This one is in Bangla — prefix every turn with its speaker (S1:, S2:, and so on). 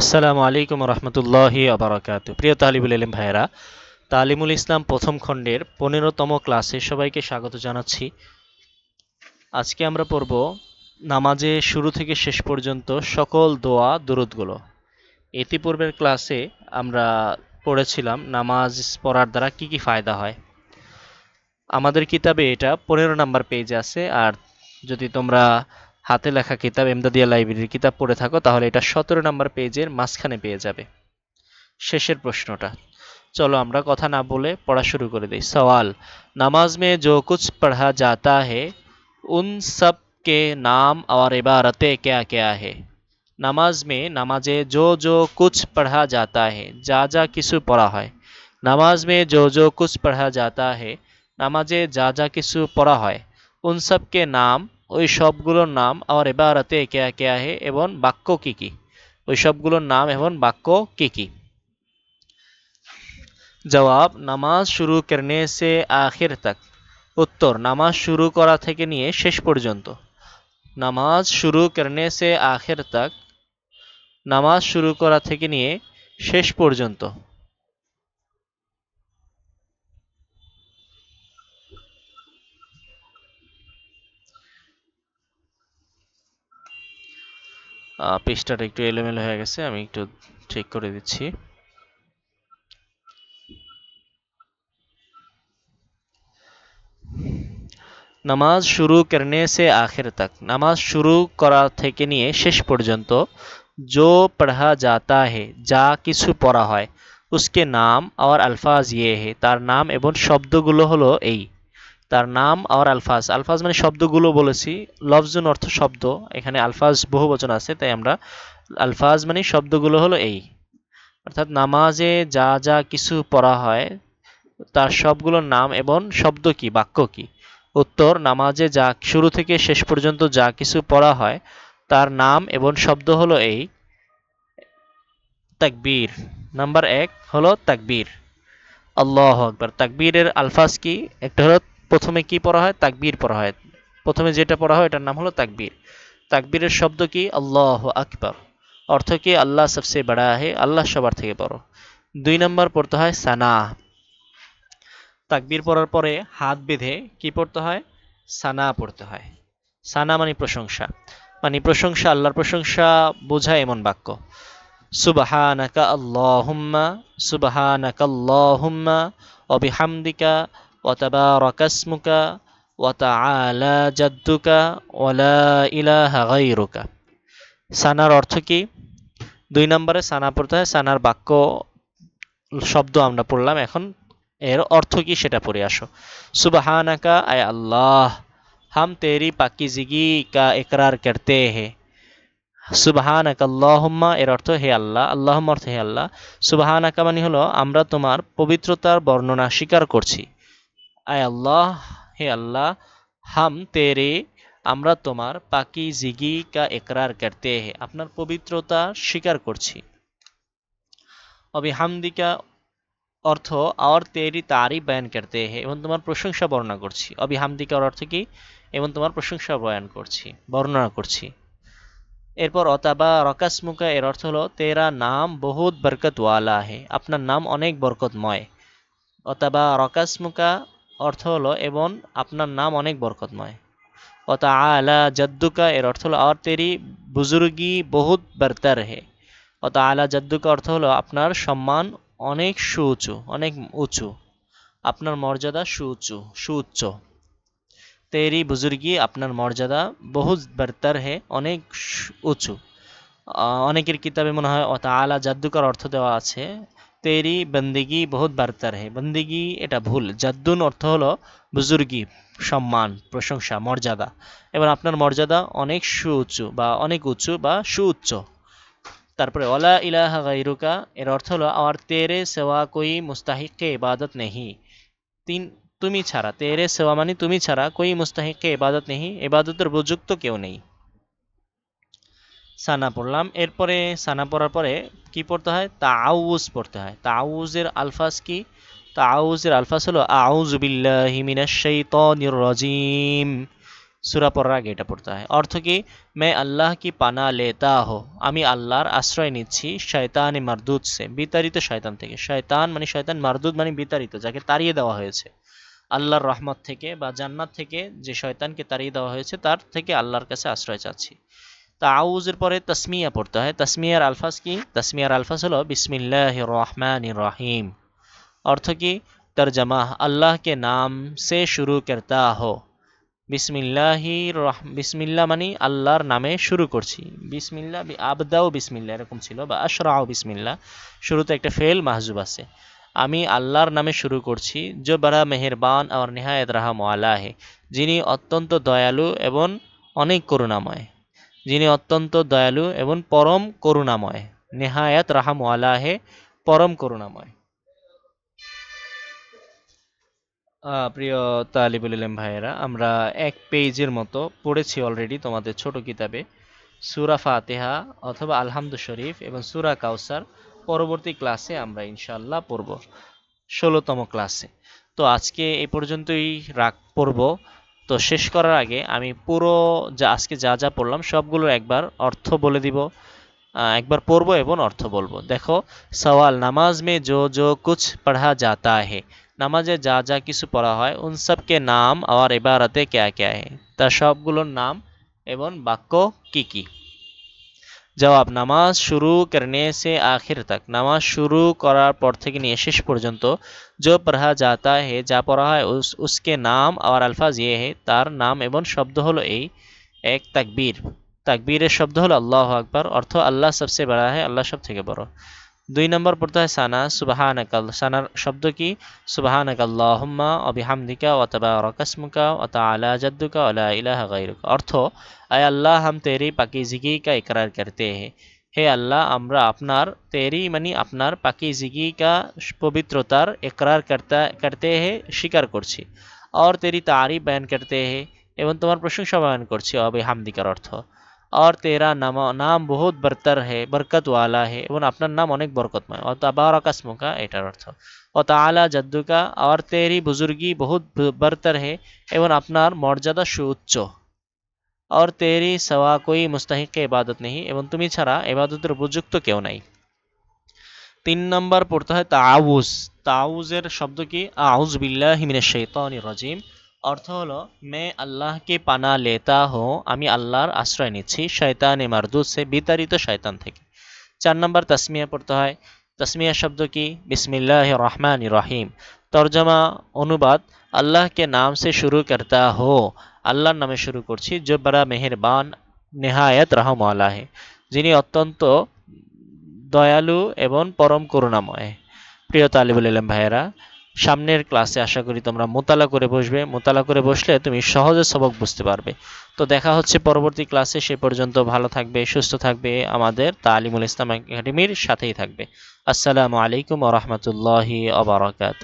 S1: আসসালামু আলাইকুম রহমতুল্লাহি আবরাকাত প্রিয় তালিবুল ইলম ভাইয়েরা, তালিমুল ইসলাম প্রথম খণ্ডের পনেরোতম ক্লাসে সবাইকে স্বাগত জানাচ্ছি। আজকে আমরা পড়ব নামাজে শুরু থেকে শেষ পর্যন্ত সকল দোয়া দুরুদগুলো। ইতিপূর্বের ক্লাসে আমরা পড়েছিলাম, নামাজ পড়ার দ্বারা কি কি ফায়দা হয়। আমাদের কিতাবে এটা পনেরো নাম্বার পেজে আছে, আর যদি তোমরা হাতে লেখা কিতাব এমদাদিয়া লাইব্রেরির কিতাব পড়ে থাকো, তাহলে এটা সতেরো নম্বর পেজের মাঝখানে পেয়ে যাবে। শেষের প্রশ্নটা। চলো আমরা কথা না বলে পড়া শুরু করে দিই। সওয়াল, নামাজ মে যো কুচ পড়া যাতা হে, উন সব কে নাম আর এবারতে ক্যা ক্যা হে? নামাজ মে নামাজে যো জো কুচ পড়া যাতা হে, যা যা কিছু পড়া হয়। নামাজ মে যো জো কুছ পড়া যাতা হে, নামাজে যা যা কিছু পড়া হয়, উন সব কে নাম ওই সবগুলোর নাম আর এবারাতে কেয়া কেয়া হে এবং বাক্য কি কি? ওই সবগুলোর নাম এবং বাক্য কি কি? জবাব, নামাজ শুরু করনে সে আখির তক। উত্তর, নামাজ শুরু করা থেকে নিয়ে শেষ পর্যন্ত। নামাজ শুরু করনে সে আখির তক। নামাজ শুরু করা থেকে নিয়ে শেষ পর্যন্ত। পৃষ্ঠাটা একটু এলোমেলো হয়ে গেছে আমি একটু ঠিক করে দিচ্ছি নামাজ শুরু করনে সে আখির তক নামাজ শুরু করা থেকে নিয়ে শেষ পর্যন্ত जो पढ़ा जाता है যা কিছু পড়া হয় উসকে নাম আর আলফাজ ইয়ে হে তার নাম এবং শব্দগুলো হলো এই তার নাম আর আলফাজ। আলফাজ মানে শব্দগুলো বলেছি। লফজুন অর্থ শব্দ। এখানে আলফাজ বহু বচন আছে, তাই আমরা আলফাজ মানে শব্দগুলো হলো এই। অর্থাৎ নামাজে যা যা কিছু পড়া হয়, তার সবগুলোর নাম এবং শব্দ কি, বাক্য কি? উত্তর, নামাজে যা শুরু থেকে শেষ পর্যন্ত যা কিছু পড়া হয়, তার নাম এবং শব্দ হলো এই। তাকবীর। নাম্বার এক হলো তাকবীর। আল্লাহ আকবার। তাকবীরের আলফাজ কি? একটা হলো প্রথমে কি পড়া হয়? তাকবীর পড়া হয়। প্রথমে যেটা পড়া হয়, এটার নাম হলো তাকবীর। তাকবীরের শব্দ কি? আল্লাহ আকবার। অর্থ কি? আল্লাহ সবসে বড়া হে আল্লাহ সবার থেকে বড়। দুই নম্বর পড়তে হয় সানা। তাকবীর পড়ার পরে হাত বেঁধে কি পড়তে হয়? সানা পড়তে হয়। সানা মানে প্রশংসা। মানে প্রশংসা, আল্লাহর প্রশংসা বোঝায় এমন বাক্য। সুবহানাকা আল্লাহুম্মা সুবহানাকা আল্লাহুম্মা, ওয়া وتبارك اسمك وتعالى جدك ولا إله غيرك. সানার অর্থ কি? দুই নম্বরে সানা পড়তে হয়, সানার বাক্য, শব্দ আমরা পড়লাম এখন, এর অর্থ কি সেটা পড়ে আসো। সুবাহানাকা, আয় আল্লাহ, হাম তেরি পাকিজিগি কা একরার করতে হে। সুবাহানাক আল্লাহম্মা, এর অর্থ হে আল্লাহ আল্লাহম অর্থ হে আল্লাহ। সুবাহানাকা মানে হলো, আমরা তোমার পবিত্রতার বর্ণনা স্বীকার করছি। আয় আল্লাহ, হে আল্লাহ, হাম তেরে, আমরা তোমার পাকি জিগি কা একরার করতে হে, আপনার পবিত্রতা স্বীকার করছি। অবি হামদিকা অর্থ, আর তেরি তারই বয়ান করতে হে, এবং তোমার প্রশংসা বর্ণনা করছি। অবি হামদিকার অর্থ কি? এবং তোমার প্রশংসা বয়ান করছি, বর্ণনা করছি। এরপর, অতাবা রকাসমুকা এর অর্থ হলো, তেরা নাম বহুত বরকতওয়ালা হে, আপনার নাম অনেক বরকতময়। অতাবা রকাসমুকা অর্থ হলো, এবং আপনার নাম অনেক বরকতময়। অতা আলা জদ্দুকা এর অর্থ হলো, আর তেরি বুজুর্গি বহুত বরতর হে। অত আলা জদ্দুকা অর্থ হলো, আপনার সম্মান অনেক সুউঁচু, অনেক উঁচু। আপনার মর্যাদা সুউচ্চু সুউচ্চ। তেরি বুজুর্গি, আপনার মর্যাদা বহু বার্তার হে, অনেক উঁচু। অনেকের কিতাবে মনে হয় অত আলা জাদ্দুকার অর্থ দেওয়া আছে তেরি বন্দিগি বহুত বার্তার হে বন্দিগি এটা ভুল জাদ্দুন অর্থ হলো বুজুর্গি সম্মান প্রশংসা মর্যাদা এবার আপনার মর্যাদা অনেক সুউচ্চু বা অনেক উঁচু বা সুউচ্চ তারপরে ওলা ইলাহা গাইরুকা এর অর্থ হলো আর তেরে সেওয়া কই মুস্তাহিককে ইবাদত নেহি তিন তুমি ছাড়া তেরে সেওয়া মানে তুমি ছাড়া কই মুস্তাহিককে ইবাদত নেহি ইবাদতের উপযুক্ত কেউ নেই সানা পড়লাম। এরপরে সানা পড়ার পরে কি পড়তে হয়? তাউজ পড়তে হয়। তাউজের আলফাজ কি? তাউজের আলফাজ হলো আউজ বিল্লাহি মিনাশ শাইতানির রাজিম। সুরা পড়ার আগে এটা পড়তে হয়। অর্থ কি? মে আল্লাহ কি পানা লেতা হো। আমি আল্লাহর আশ্রয় নিচ্ছি শয়তান মারদুদ সে, বিতাড়িত শয়তান থেকে। শয়তান মানে শয়তান, মারদুদ মানে বিতাড়িত, যাকে তাড়িয়ে দেওয়া হয়েছে। আল্লাহর রহমত থেকে বা জান্নাত থেকে যে শয়তানকে তাড়িয়ে দেওয়া হয়েছে, তার থেকে আল্লাহর কাছে আশ্রয় চাচ্ছি। তাউজের পরে তসমিয়া পড়তে হয়। তসমিয়ার আলফাজ কি? তসমিয়ার আলফাজ হলো বিসমিল্লাহ রহমান রাহিম। অর্থ কি? তর্জমা আল্লাহ কে নাম সে শুরু করতা হো। বিসমিল্লাহি বিসমিল্লা মানে আল্লাহর নামে শুরু করছি। বিসমিল্লা আবদাও বিসমিল্লা, এরকম ছিল, বা আশরাও বিসমিল্লা। শুরুতে একটা ফেল মাহজুব আছে। আমি আল্লাহর নামে শুরু করছি যে বড়া মেহেরবান আর নেহায়ত রাহা মালাহে যিনি অত্যন্ত দয়ালু এবং অনেক করুণাময়। যিনি অত্যন্ত দয়ালু এবং পরম করুণাময়। নেহায়াত রাহাম আলাহে পরম করুণাময়। প্রিয় তালিবুল ইলেম ভাইয়েরা, আমরা এক পেজের মতো পড়েছি অলরেডি তোমাদের ছোট কিতাবে। সুরা ফাতেহা অথবা আলহামদু শরীফ এবং সুরা কাউসার পরবর্তী ক্লাসে আমরা ইনশাল্লাহ পড়ব। ষোলোতম ক্লাসে। তো আজকে এই পর্যন্তই রাখ, পড়ব। তো শেষ করার আগে আমি পুরো যা আজকে যা যা পড়লাম সবগুলোর একবার অর্থ বলে দিব। একবার পড়ব এবং অর্থ বলব। দেখো, সওয়াল, নামাজ মে জো জো কুছ পড়া যাতা হে। নামাজে যা যা কিছু পড়া হয়, উন সবকে নাম আর এবারতে ক্যা ক্যা হে। তার সবগুলোর নাম এবং বাক্য কি কি? জবাব নামাজ শুরু করনে সে আখির তক। নামাজ শুরু করার পর থেকে নিয়ে শেষ পর্যন্ত জো পড়া যাতা হে, যা পড়া হয় উসকে নাম আর আলফাজ ইয়ে হে, তার নাম এবং শব্দ হলো এই এক তাকবীর। তাকবীরের শব্দ হলো আল্লাহ আকবর, অর্থ আল্লাহ সবচেয়ে বড় হে, আল্লাহ সব থেকে বড়। দুই নম্বর পড়তে হয় সানা সুবাহান আকাল সানার শব্দ কি? সুবাহান আকাল্লাহম্মা অবিহামদিকা অতবা রকাসমুকা অত আলা জাদ্দুকা আলা ইলাহ অর্থ, আয় আল্লাহ, হাম তেরি পাকিজিগি কা ইকরার করতে হে হে আল্লাহ, আমরা আপনার তেরি মানে আপনার পাকিজিগি কা পবিত্রতার একরার করতা, করতে হে স্বীকার করছি। আর তেরি তারিফ বয়ান করতে হে এবং তোমার প্রশংসা বয়ান করছি অবিহামদিকার অর্থ। और तेरा नाम नाम बहुत बरतर है बरकत वाला है এবং আপনার নাম অনেক বরকতময় ও তাবারাক আসমুকা এটার অর্থ ও তাআলা জাদ্দুকা আর তেরি বুজুর্গি বহুত বরতর है এবং আপনার মর্যাদা সুউচ্চ और तेरी सवा कोई मुस्तहिक ইবাদত নেই এবং তুমি ছাড়া ইবাদতের উপযুক্ত কেউ নাই তিন নম্বর পড়তে হয় তাউজ তাউজের শব্দ কি আউজ বিল্লাহি মিনাশ শাইতানির রাজিম অর্থ হলো, মে আল্লাহকে পানা লেতা হো, আমি আল্লাহর আশ্রয় নিচ্ছি, শয়তান এ মারদুদ সে বিতাড়িত শয়তান থেকে। চার নম্বর তসমিয়া পড়তে হয়। তসমিয়া শব্দ কি? বিসমিল্লাহ রহমান রহিম। তর্জমা অনুবাদ, আল্লাহকে নাম সে শুরু করতা হো, আল্লাহর নামে শুরু করছি, যে বড়া মেহেরবান, নেহায়ত রহম আল্লাহ যিনি অত্যন্ত দয়ালু এবং পরম করুণাময়। প্রিয় তালিবুল ইলাম ভাইয়েরা সামনের ক্লাসে আশা করি তোমরা মোতালা করে বসবে। মোতালা করে বসলে তুমি সহজে সবক বুঝতে পারবে। তো দেখা হচ্ছে পরবর্তী ক্লাসে সে পর্যন্ত ভালো থাকবে, সুস্থ থাকবে আমাদের তালিমুল ইসলাম একাডেমির সাথেই থাকবে। আসসালামু আলাইকুম ওরহমতুল্লাহি আবরকাত